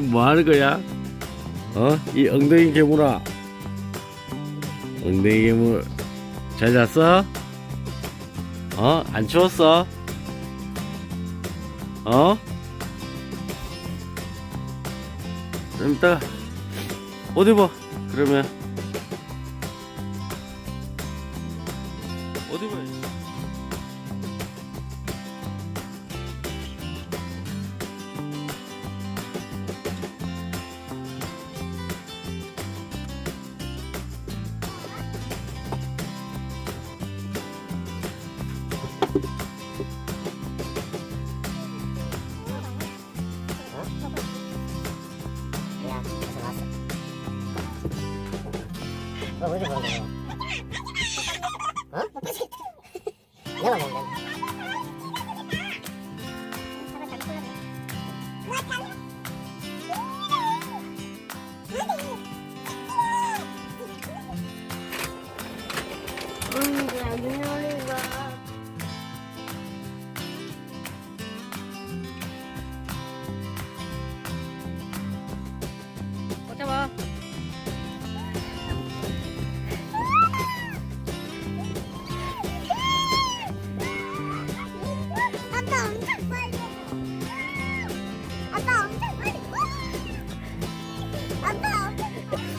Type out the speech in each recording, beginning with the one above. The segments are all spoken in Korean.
뭐 하는 거야? 어? 이 엉덩이 괴물아. 엉덩이 괴물. 잘 잤어? 어? 안 추웠어? 어? 좀 이따가 옷 입어. 그러면. 옷 입어야지. 너 어디 보는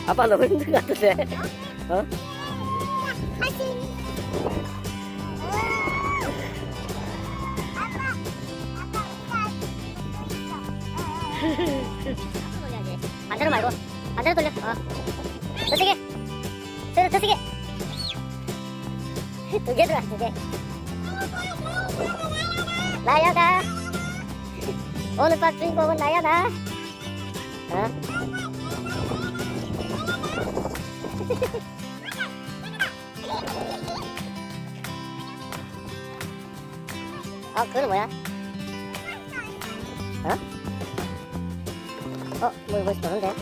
아빠 너무 힘든 것 같은데. 어? 반대로 말고 반대로 돌려. 어. 더 세게. 더, 더 세게. 두개 들어, 두 개. 나야 나. 오늘 밤 주인공은 나야 나. 어? 어, 그건 뭐야? 어? 어, 뭐, 뭐지, 보는데?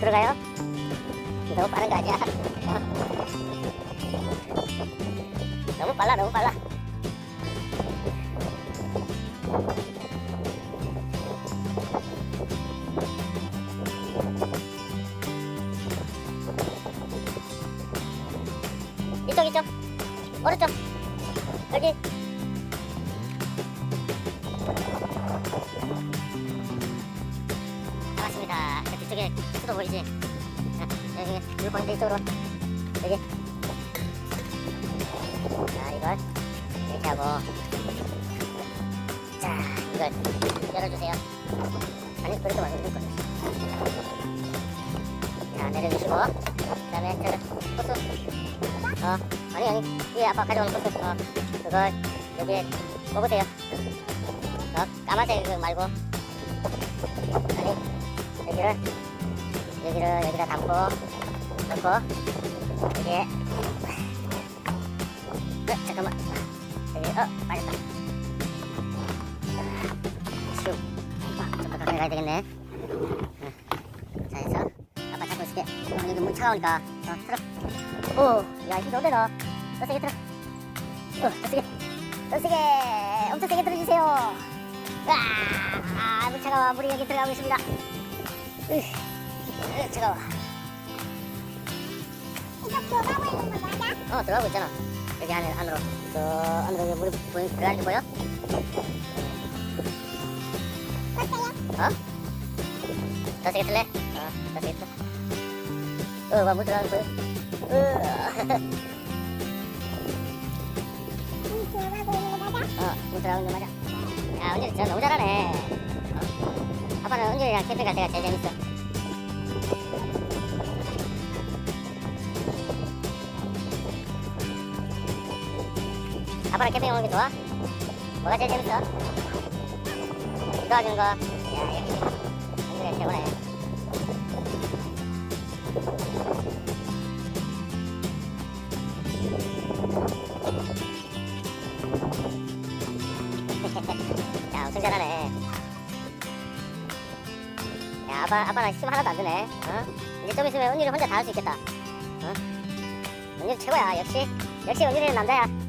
들어가요? 너무 빠른 거 아니야? 어? 너무 하고. 자 이걸 열어주세요. 아니 그렇게 말고 이걸 자 내려주시고 그 다음에 저 호수. 어, 아니 아니 이 아빠 가져오는 코스 어, 그걸 여기에 뽑으세요. 어, 까만색 그 말고. 아니 여기를 여기를 여기다 담고 넣고 여기에. 어, 잠깐만 어 빠졌다 슉 아, 좀더 가까이 가야 되겠네 어, 자 해서 아빠 잡고 있을게 어, 여기 문 차가우니까 어, 틀어 오, 야, 힘 좋은데, 너. 더 세게 틀어. 어, 더 세게. 더 세게. 엄청 세게 들어주세요. 와, 아, 물 차가워. 물이 여기 들어가고 있습니다. 으, 으, 차가워. 이거 들어가고 있는 거 맞아? 어, 들어가고 있잖아. 여기 안에, 안으로. 저, 안으로 물이 보이, 게 보여? 어때요? 어? 더 세게 틀래? 어, 더 세게 틀어. 어, 와, 물 들어가는 거 보여? 어, 물 들어가는 거 맞아. 야, 은준이 진짜 너무 잘하네. 어? 아빠는 은준이랑 캠핑 갈 때가 제일 재밌어. 아빠랑 캠핑 오는 게 좋아? 뭐가 제일 재밌어? 도와주는 거. 야, 역시. 은준이가 최고네. 야, 엄청 잘하네. 아빠 아빠랑 힘 하나도 안 드네. 어? 이제 좀 있으면 은유를 혼자 다 할 수 있겠다. 어? 은유 최고야. 역시 역시 은유는 남자야.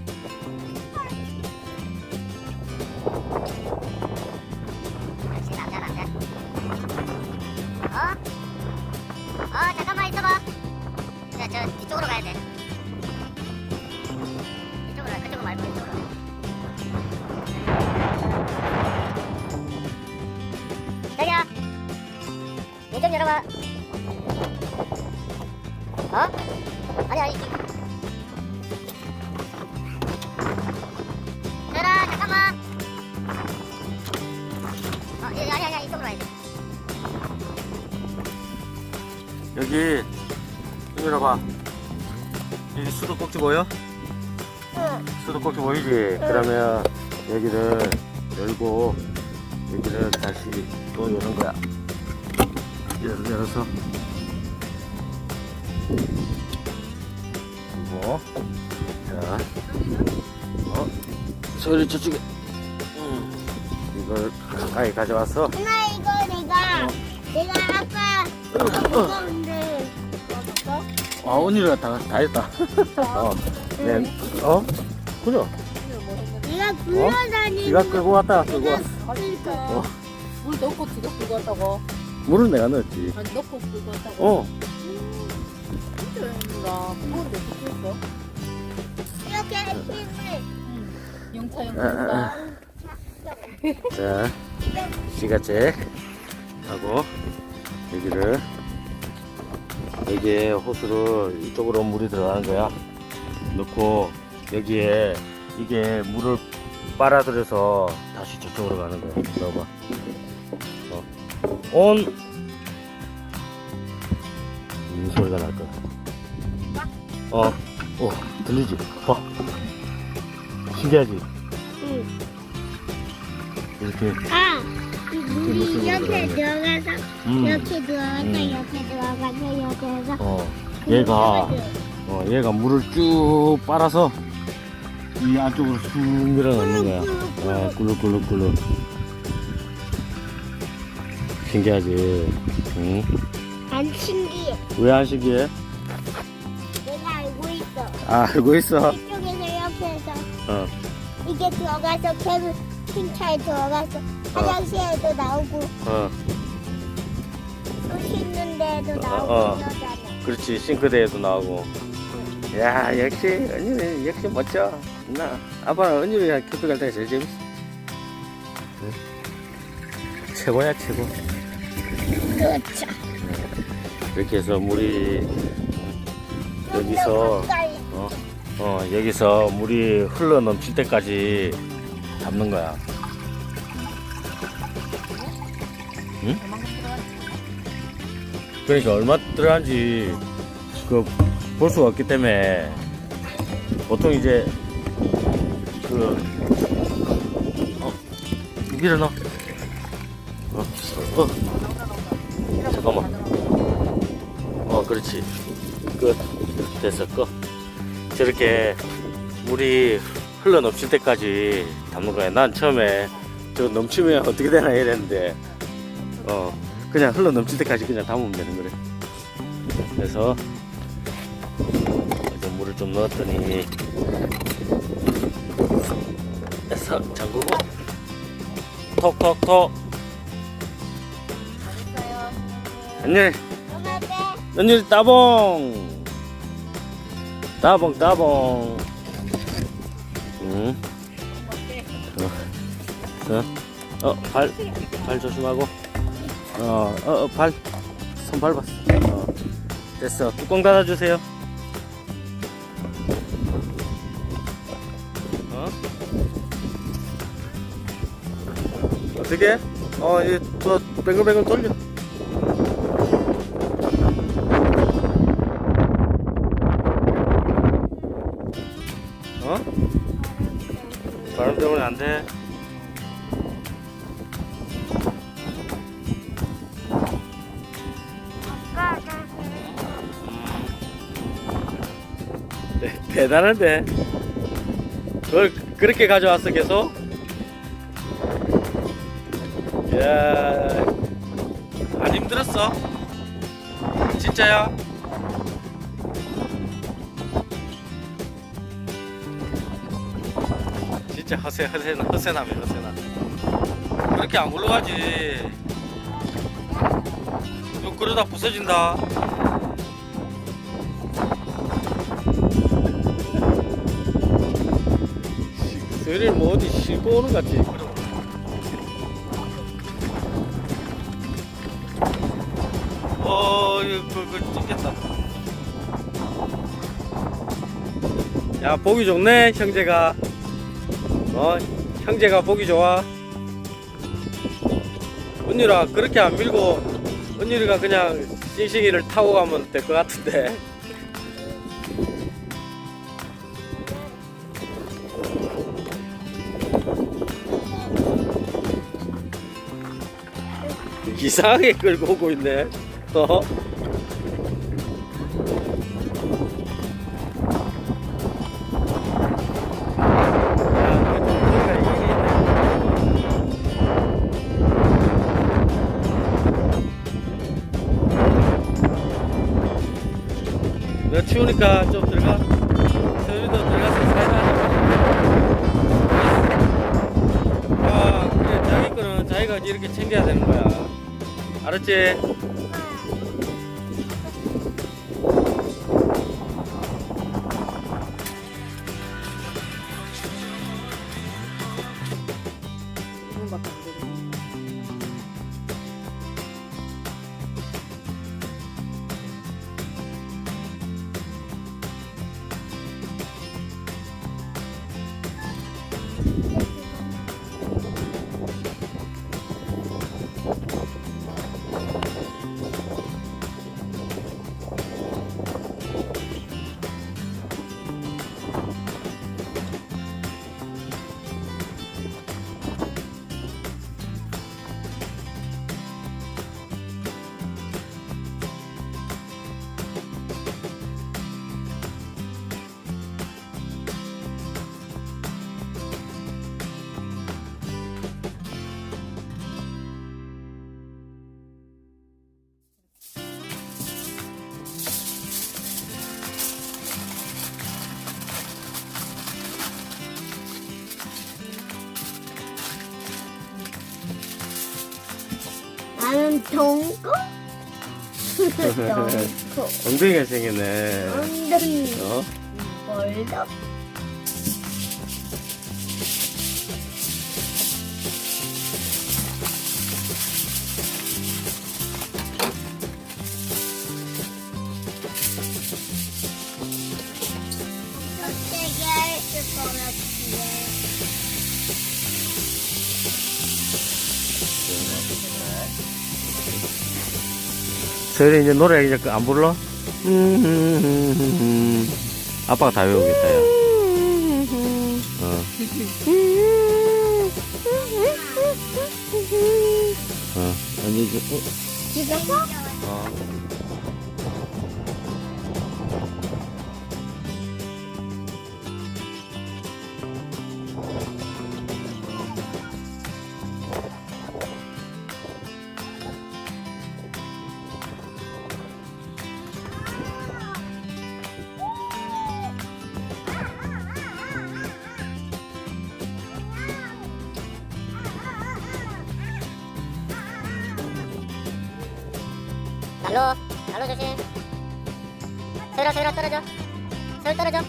좀 열어봐. 어? 아니 아니. 열아 잠깐만. 어, 아니 아니 아니 이쪽으로 와야 돼. 여기 여기로 봐. 여기 수도 꼭지 보여? 응. 수도 꼭지 보이지? 그러면 여기를 열고 여기를 다시 또 여는 거야. 열, 열어서. 그리고 자, 어? 소리 저쪽에. 음, 이걸 가까이 가져와서. 엄마 이거 내가 내가 아까 무거운데. 아 언니가 다, 다 했다. 어, 네, 어, 그죠? 내가 굴러다니는 네가 끌고 왔다. 끌고 왔어. 거니까? 어. 물 넣고 지가 끌고 왔다고. 물은 내가 넣었지. 아니 넣고 왔다고. 어, 진짜? 이렇게 힘을 영차 아, 영차. 자, 시가책 하고 여기를 여기에 호스를 이쪽으로 물이 들어가는 거야. 넣고 여기에 이게 물을 빨아들여서 다시 저쪽으로 가는 거야. 넣어봐. 어. 온. 이 소리가 날 거야. 어, 어, 들리지? 봐. 신기하지? 응. 이렇게. 아, 이 물이 이렇게 들어가서 음. 이렇게 들어가서 음. 이렇게 들어가서 이렇게 해서 어, 얘가 어, 얘가 물을 쭉 빨아서 이 안쪽으로 쑥 밀어넣는 거야. 어, 꿀룩꿀룩꿀룩. 신기하지? 응? 안 신기해. 왜 안 신기해? 내가 알고 있어. 아, 알고 있어. 이쪽에서 이렇게 해서 어, 이게 들어가서 캠 킹차에 들어가서 화장실에도 나오고 어, 또 씻는 데도 나오고 어. 이러잖아. 그렇지. 싱크대에도 나오고. 야, 역시, 언니는 역시 멋져. 나, 아빠는 언니랑 캠핑 갈 때가 제일 재밌어. 응? 최고야, 최고. 그렇죠. 이렇게 해서 물이 여기서 가까이 어, 어 여기서 물이 흘러 넘칠 때까지 잡는 거야. 응? 그러니까 얼마 들어간지 그 볼 수가 없기 때문에 보통 이제 그 어, 밀어 넣어. 어, 어. 잠깐만. 어, 그렇지. 끝. 됐어, 끝. 저렇게 물이 흘러 넘칠 때까지 담는 거야. 난 처음에 저 넘치면 어떻게 되나 이랬는데, 어, 그냥 흘러 넘칠 때까지 그냥 담으면 되는 거래. 그래서, 이제 물을 좀 넣었더니. 잠그고, 톡톡톡. 안녕. 연일 따봉 따봉 따봉 응. 어, 어, 발, 발 조심하고. 어, 어, 어, 발, 손 밟았어. 어, 됐어. 뚜껑 닫아주세요. 어? 어떻게? 어, 또 뱅글뱅글 돌려. 바람 때문에 안 돼. 네, 대단한데. 그걸 그렇게 가져왔어 계속? 야, 안 힘들어? 들었어? 진짜야? 진짜 허세 허세 허세남이 허세남 그렇게 안 굴러가지. 이거 그러다 부서진다. 소리를 뭐 어디 싣고 오는 것 같지? 어 이거 그걸 찍겠다. 야 보기 좋네 형제가 어 형제가 보기 좋아 은유라 그렇게 안 밀고 은유리가 그냥 싱싱이를 타고 가면 될 것 같은데 이상하게 끌고 오고 있네 어? 너 추우니까 좀 들어가. 서울도 들어가서 사이다 아, 그래, 자기 거는 자기가 이렇게 챙겨야 되는 거야. 알았지? 동고 동고 엉덩이가 생겼네. 엉덩이 어? 벌떡 서열이 이제 노래 이제 안 불러? 음, 아빠가 다 외우겠다, 야. 어, 어. 아니, 이제, 어, 찍었어? 조심. 서열아 서열아 떨어져. 서열 떨어져.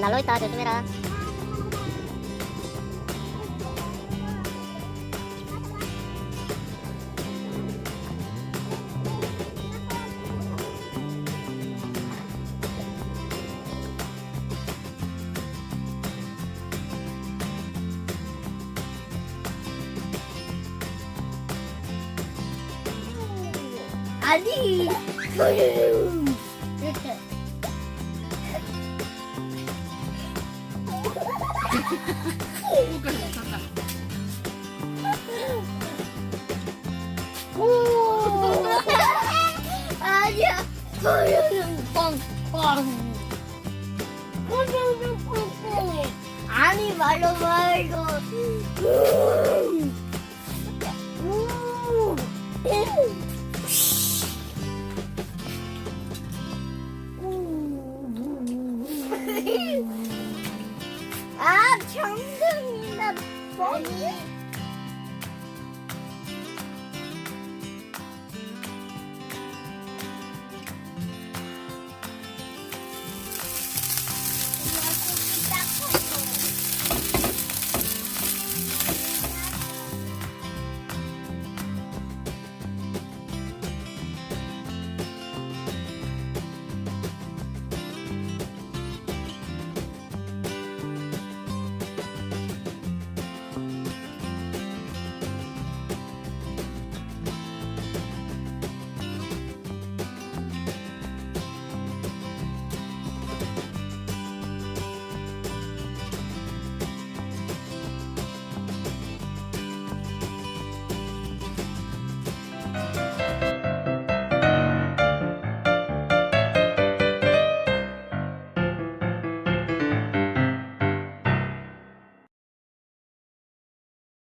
난로 있다. 조심해라 아니 이렇게 오. 아니야. 아니 말로 말고. 음. 음. 아, 정답이다. 뻥이.